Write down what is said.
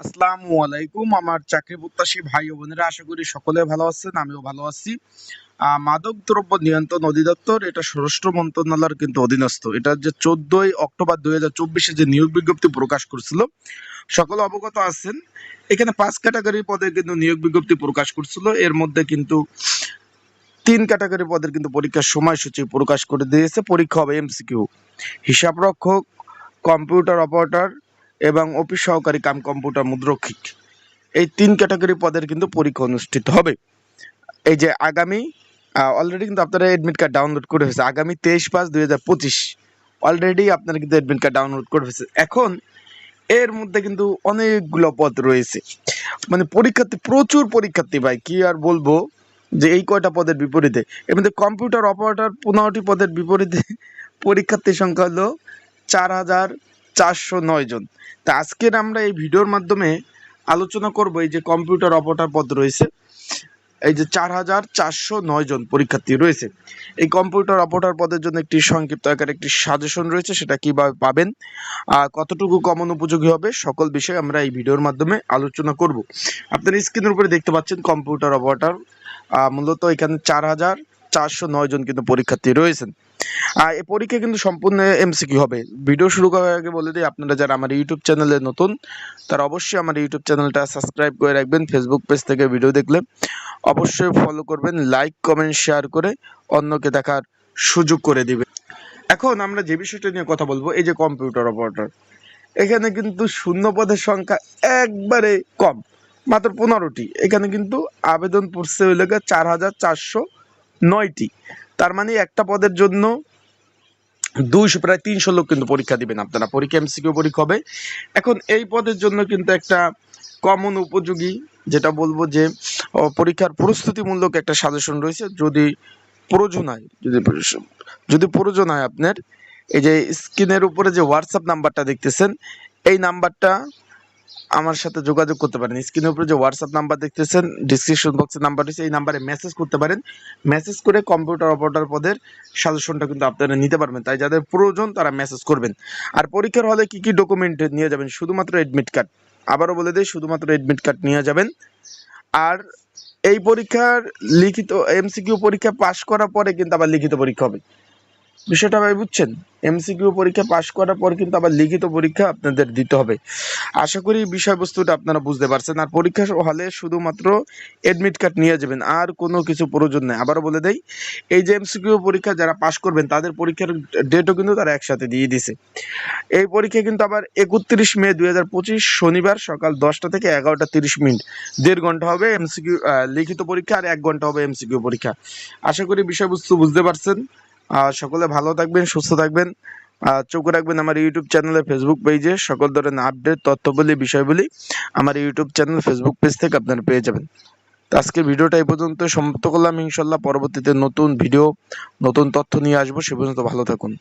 আসসালামু আলাইকুম। আমার চাকরি প্রত্যাশী ভাই ও বোনেরা, আশা করি সকলে ভালো আছেন, আমিও ভালো আছি। মাদক দ্রব্য নিয়ন্ত্রণ অধিদপ্তর, এটা স্বরাষ্ট্র মন্ত্রণালয়ের কিন্তু অধীনস্থ। এটা যে চোদ্দই অক্টোবর দুই হাজার চব্বিশে যে নিয়োগ বিজ্ঞপ্তি প্রকাশ করছিল, সকলে অবগত আছেন। এখানে পাঁচ ক্যাটাগরি পদে কিন্তু নিয়োগ বিজ্ঞপ্তি প্রকাশ করছিল। এর মধ্যে কিন্তু তিন ক্যাটাগরি পদের কিন্তু পরীক্ষার সময়সূচি প্রকাশ করে দিয়েছে। পরীক্ষা হবে এমসিকিউ হিসাব রক্ষক কম্পিউটার অপারেটর এবং অফিস সহকারী কাম কম্পিউটার মুদ্রক্ষিক। এই তিন ক্যাটাগরি পদের কিন্তু পরীক্ষা অনুষ্ঠিত হবে। এই যে আগামী অলরেডি কিন্তু আপনারা এডমিট কার্ড ডাউনলোড করে ফেলছে আগামী তেইশ পাঁচ দুই হাজার পঁচিশ অলরেডি আপনারা কিন্তু অ্যাডমিট কার্ড ডাউনলোড করে ফেলছে এখন এর মধ্যে কিন্তু অনেকগুলো পদ রয়েছে। মানে পরীক্ষার্থী, প্রচুর পরীক্ষার্থী ভাই, কি আর বলব? যে এই কয়টা পদের বিপরীতে? এর মধ্যে কম্পিউটার অপারেটর পনেরোটি পদের বিপরীতে পরীক্ষার্থীর সংখ্যা হলো চার হাজার চারশো নয় জন। তা আজকের আমরা এই ভিডিওর মাধ্যমে আলোচনা করব এই যে কম্পিউটার অপারেটর পদ রয়েছে, এই যে চার হাজার চারশো নয় জন পরীক্ষার্থী রয়েছে। এই কম্পিউটার অপারেটর পদের জন্য একটি সংক্ষিপ্ত আকারে একটি সাজেশন রয়েছে, সেটা কীভাবে পাবেন, আর কতটুকু কমন উপযোগী হবে, সকল বিষয়ে আমরা এই ভিডিওর মাধ্যমে আলোচনা করব। আপনারা স্ক্রিনের উপরে দেখতে পাচ্ছেন কম্পিউটার অপারেটর মূলত এখানে চার হাজার চারশো নয় জন কিন্তু পরীক্ষার্থী রয়েছেন। আর এই পরীক্ষা কিন্তু সম্পূর্ণ এমসিকিউ হবে। ভিডিও শুরু করার আগে বলে দিই, আপনারা যারা আমার ইউটিউব চ্যানেলে নতুন, তারা অবশ্যই আমার ইউটিউব চ্যানেলটা সাবস্ক্রাইব করে রাখবেন ফেসবুক পেজ থেকে ভিডিও দেখলে। অবশ্যই ফলো করবেন লাইক কমেন্ট শেয়ার করে অন্যকে দেখার সুযোগ করে দিবেন। এখন আমরা যে বিষয়টা নিয়ে কথা বলব, এই যে কম্পিউটার অপারেটর এখানে কিন্তু শূন্য পদের সংখ্যা একবারে কম, মাত্র পনেরোটি। এখানে কিন্তু আবেদন পড়ছে হইল চার হাজার চারশো নয়টি। তার মানে একটা পদের জন্য দুইশো, প্রায় তিনশো লোক কিন্তু পরীক্ষা দিবেন আপনারা। পরীক্ষা এমসিকিউ পরীক্ষা হবে। এখন এই পদের জন্য কিন্তু একটা কমন উপযোগী, যেটা বলব যে পরীক্ষার প্রস্তুতিমূলক একটা সাজেশন রয়েছে। যদি প্রয়োজন হয়, যদি যদি প্রয়োজন হয় আপনার, এই যে স্ক্রিনের উপরে যে হোয়াটসঅ্যাপ নাম্বারটা দেখতেছেন, এই নাম্বারটা আমার সাথে যোগাযোগ করতে পারেন। স্ক্রিনের উপরে যে হোয়াটসঅ্যাপ নাম্বার দেখতেছেন ডিসক্রিপশন বক্সের নাম্বার রয়েছে, এই নাম্বারে মেসেজ করতে পারেন। মেসেজ করে কম্পিউটার অপারেটর পদের সাজেশনটা কিন্তু আপনারা নিতে পারবেন। তাই যাদের প্রয়োজন তারা মেসেজ করবেন। আর পরীক্ষার হলে কি কি ডকুমেন্ট নিয়ে যাবেন? শুধুমাত্র এডমিট কার্ড আবারও বলে দিই, শুধুমাত্র এডমিট কার্ড নিয়ে যাবেন। আর এই পরীক্ষার লিখিত এমসিকিউ পরীক্ষা পাশ করার পরে কিন্তু আবার লিখিত পরীক্ষা হবে। বিষয়টা ভাই বুঝছেন? এমসিকিউ পরীক্ষা পাশ করার পর কিন্তু আবার লিখিত পরীক্ষা আপনাদের দিতে হবে। আশা করি বিষয়বস্তুটা আপনারা বুঝতে পারছেন। আর পরীক্ষা হলে শুধুমাত্র এডমিট কার্ড নিয়ে যাবেন, আর কোনো কিছু প্রয়োজন নেই। আবারও বলে দেই, এই যে এমসিকিউ পরীক্ষা যারা পাশ করবেন, তাদের পরীক্ষার ডেটও কিন্তু তারা একসাথে দিয়ে দিছে। এই পরীক্ষা কিন্তু আবার একত্রিশ মে দুই হাজার পঁচিশ শনিবার সকাল দশটা থেকে এগারোটা তিরিশ মিনিট। দেড় ঘণ্টা হবে এমসিকিউ লিখিত পরীক্ষা আর এক ঘণ্টা হবে এমসিকিউ পরীক্ষা। আশা করি বিষয়বস্তু বুঝতে পারছেন। সকলে ভালো থাকবেন, সুস্থ থাকবেন। চোখ রাখবেন আমার ইউটিউব চ্যানেলে ফেসবুক পেজে সকল ধরনের আপডেট তথ্যবলী বিষয়গুলি আমার ইউটিউব চ্যানেল ফেসবুক পেজ থেকে আপনারা পেয়ে যাবেন। তো আজকে ভিডিওটা এই পর্যন্ত সমাপ্ত করলাম। ইনশাল্লাহ পরবর্তীতে নতুন ভিডিও নতুন তথ্য নিয়ে আসব। সে পর্যন্ত ভালো থাকুন।